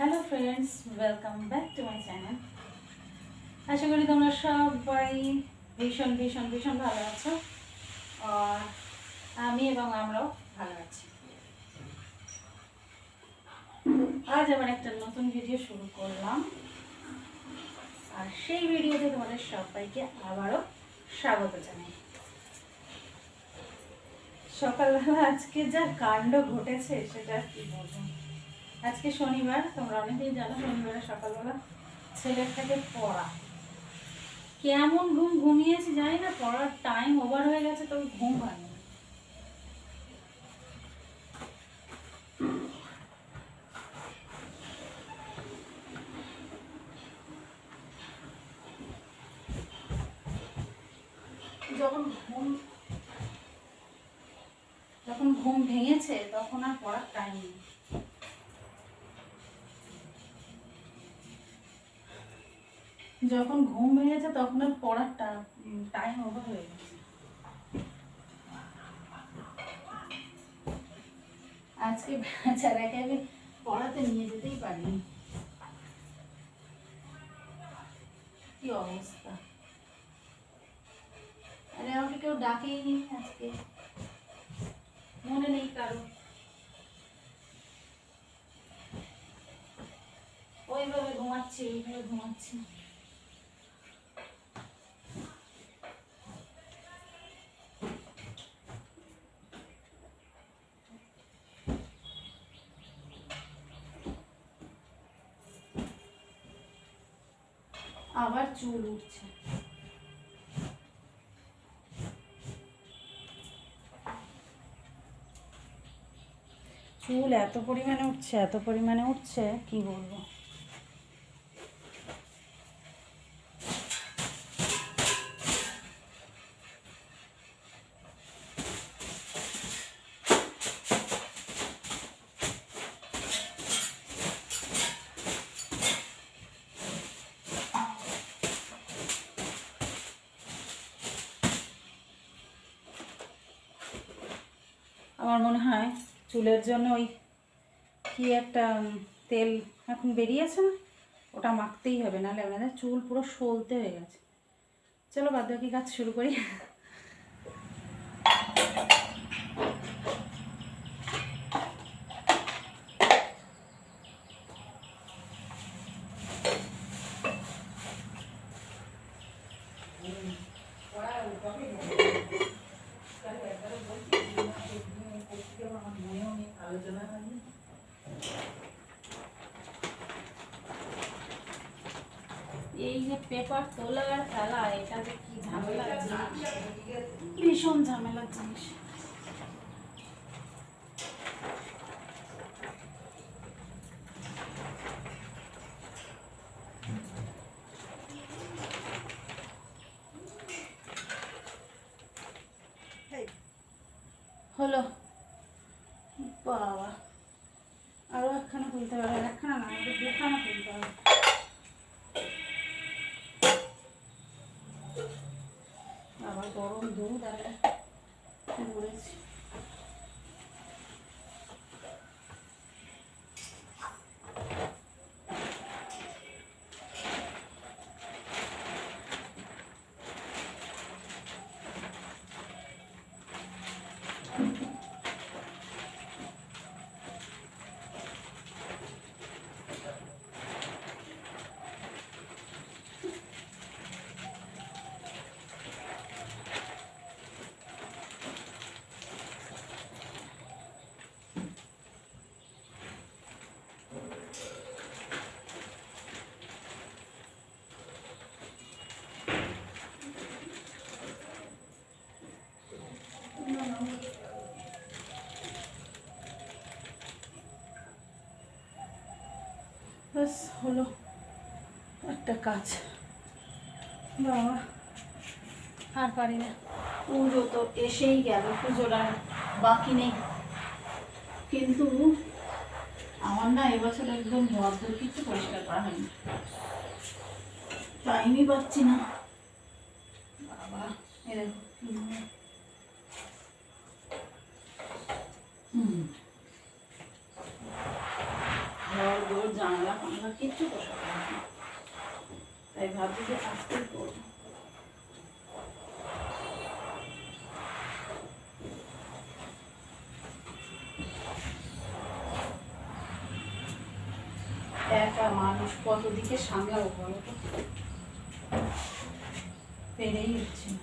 Hello friends welcome back to my channel আশা করি তোমরা সবাই ভীষণ ভীষণ ভীষণ ভালো আছো। আমি এবং আমরাও ভালো আছি। আজ আবার একটা নতুন ভিডিও শুরু করলাম। আর সেই ভিডিওতে তোমাদের সবাইকে আবারও স্বাগত জানাই। সকালবেলা আজকে যা কাণ্ড ঘটেছে, সেটা কি বলব? আজকে শনিবার, তোমরা অনেকেই জানো শনিবারে সকালবেলা ছেলের থেকে পড়া। কেমন ঘুম ঘুমিয়েছি জানি না, পড়ার টাইম ওভার হয়ে গেছে, তবে ঘুম হয়নি। যখন ঘুম যখন ঘুম ভেঙেছে, তখন আর পড়ার টাইম নেই। যখন ঘুম ভেঙেছে তখন আর পড়ার টাইম ওভার হয়ে গেছে। আজকে বেচারাকে আমি পড়াতে নিয়ে যেতেই পারিনি। কি অবস্থা? আরে আমাকে কেউ ডাকেই নি আজকে। মনে নেই কারও। ওইভাবে ঘুমাচ্ছি ওইভাবে ঘুমাচ্ছি। আবার চুল উঠছে। চুল এত পরিমাণে উঠছে এত পরিমাণে উঠছে কি বলব? আমার মনে হয় চুলের জন্য ওই কি একটা তেল এখন বেরিয়েছে না? ওটা মাখতেই হবে, নাহলে আপনাদের চুল পুরো সলতে হয়ে গেছে। চলো বাদ বাকি কাজ শুরু করি। পেপার তোলা আর ফেলা এটা যে কি জিনিস। ভীষণ ঝামেলার জিনিস। হলো। বাবা। আরও একখানা খুলতে হবে একখানা না দুখানা খুলতে হবে। গরম দুধ আর পড়েছি ব্যাস কাজ। বাবা, আর পারি না। পুজো তো এসেই গেল, পুজোর আর বাকি নেই। কিন্তু আমার না এবছর একদম কিছু পরিষ্কার করা হয়নি। টাইমই পাচ্ছি না। বাবা, এ দেখো। হুম। হুম। ঘর, দোর, জানলা ভাবছি যে আজকেই একা মানুষ কত দিকে সামলাবো বলো তো? পেরেই হচ্ছে না।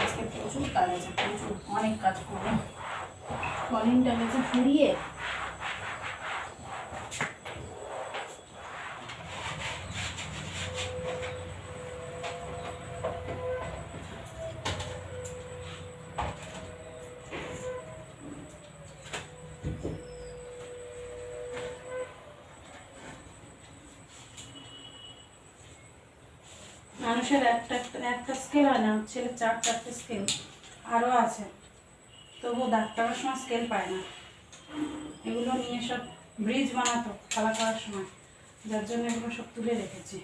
আজকে প্রচুর কাজ আছে অনেক কাজ করব। কলিংটা গেছে ঘুরিয়ে মানুষের একটা, একটা- স্কেল হয় না ছেলে চার চারটে স্কেল আরও আছে। তবুও ডাক্তারের সময় স্কেল পায় না। এগুলো নিয়ে সব ব্রিজ বানাতো খেলা করার সময়। যার জন্য এগুলো সব তুলে রেখেছি।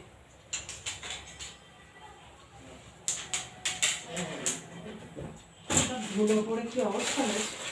ধুলো পড়ে কি অবস্থা হয়েছে?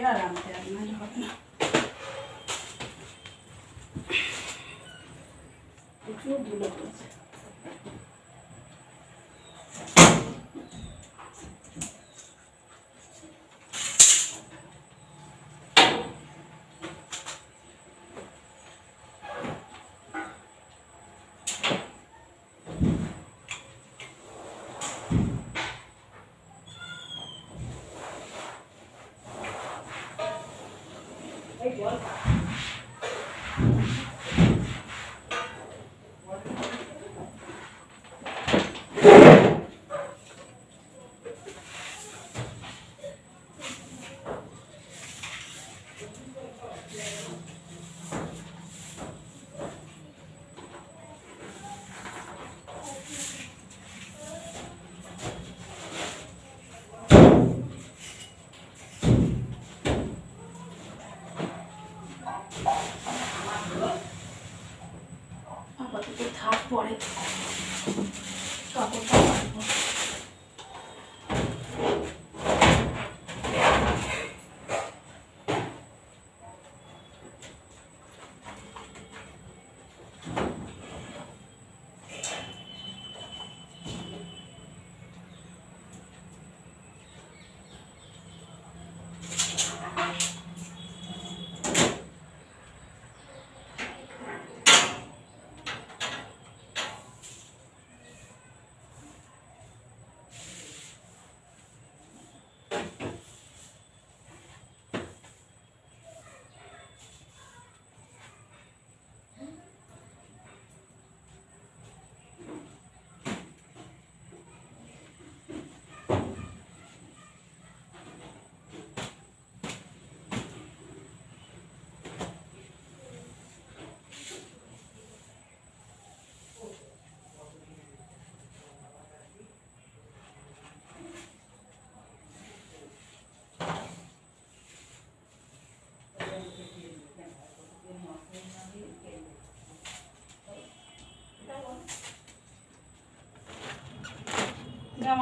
চেয়ার আনতে আপনার হবে না প্রচুর ধুলো পড়েছে Pode.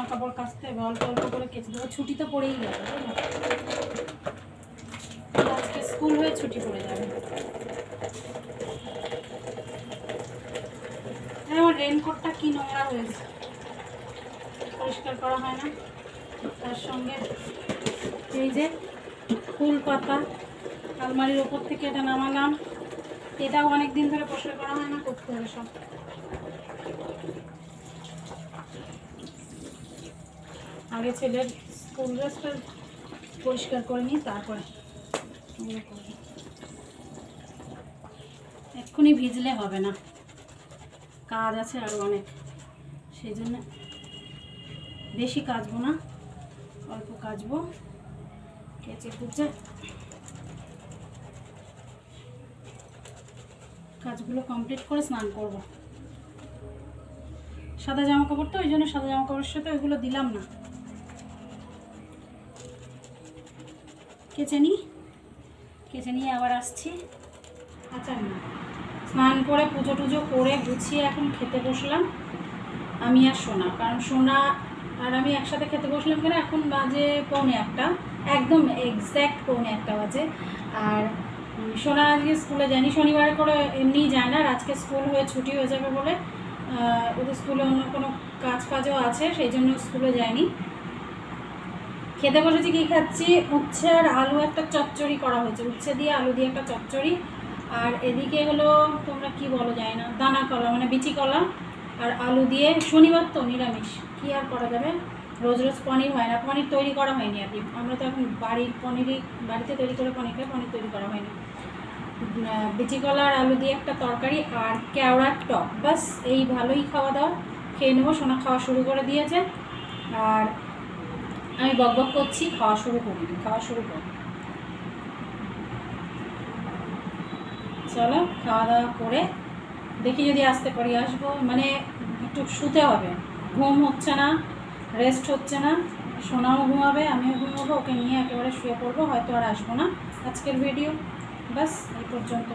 কাপড় কাচতে হবে অল্প অল্প করে কেচে দেবো। ছুটি তো পড়েই গেল আজকে স্কুল হয়ে ছুটি পড়ে যাবে। এই আমার রেনকোটটা কি নোংরা হয়েছে? পরিষ্কার করা হয় না। তার সঙ্গে এই যে ফুল পাতা, আলমারির ওপর থেকে এটা নামালাম। এটাও অনেক দিন ধরে পরিষ্কার করা হয় না, করতে হবে সব। আগে ছেলের স্কুল ড্রেসটা পরিষ্কার করে নিই তারপরে এক্ষুনি ভিজলে হবে না। কাজ আছে আরও অনেক। সেই জন্য বেশি কাচবো না, অল্প কাচবো। কেচে কুচে কাজগুলো কমপ্লিট করে স্নান করব। সাদা জামা কাপড় তো, ওই জন্য সাদা জামা কাপড়ের সাথে ওইগুলো দিলাম না। কেচে নিই। কেচে নিয়ে আবার আসছি। নিয়ে স্নান করে পুজো টুজো করে গুছিয়ে এখন খেতে বসলাম। আমি আর সোনা। কারণ সোনা আর আমি একসাথে খেতে বসলাম কেন? এখন বাজে পৌনে একটা একদম এক্স্যাক্ট পৌনে একটা বাজে। আর সোনা আজকে স্কুলে যায়নি। শনিবার করে এমনি যায় না। আর আজকে স্কুল হয়ে ছুটি হয়ে যাবে বলে ওদের স্কুলে অন্য কোনো কাজ ফাজও আছে, সেই জন্য স্কুলে যায়নি। খেতে বসেছি, কী খাচ্ছি? উচ্ছে আর আলু একটা চচ্চড়ি করা হয়েছে। উচ্ছে দিয়ে আলু দিয়ে একটা চচ্চড়ি। আর এদিকে হলো, তোমরা কি বলো যায় না, দানা কলা মানে বিচি কলা আর আলু দিয়ে শনিবার তো নিরামিষ। কী আর করা যাবে? রোজ রোজ পনির হয় না। পনির তৈরি করা হয়নি আর কি আমরা তো এখন বাড়ির পনিরই, বাড়িতে তৈরি করে পনির খাই, পনির তৈরি করা হয়নি। বিচি কলা আর আলু দিয়ে একটা তরকারি আর কেওড়ার টক। বাস এই ভালোই খাওয়া দাওয়া। খেয়ে নেব, সোনা খাওয়া শুরু করে দিয়েছে। আর আমি বক বক করছি, খাওয়া শুরু করিনি খাওয়া শুরু করি চলো, খাওয়া দাওয়া করে দেখি যদি আসতে পারি আসব। মানে একটু শুতে হবে। ঘুম হচ্ছে না রেস্ট হচ্ছে না, সোনাও ঘুমাবে, আমিও ঘুমাবো, ওকে নিয়ে একেবারে শুয়ে পড়ব, হয়তো আর আসব না আজকের ভিডিও বাস এই পর্যন্ত।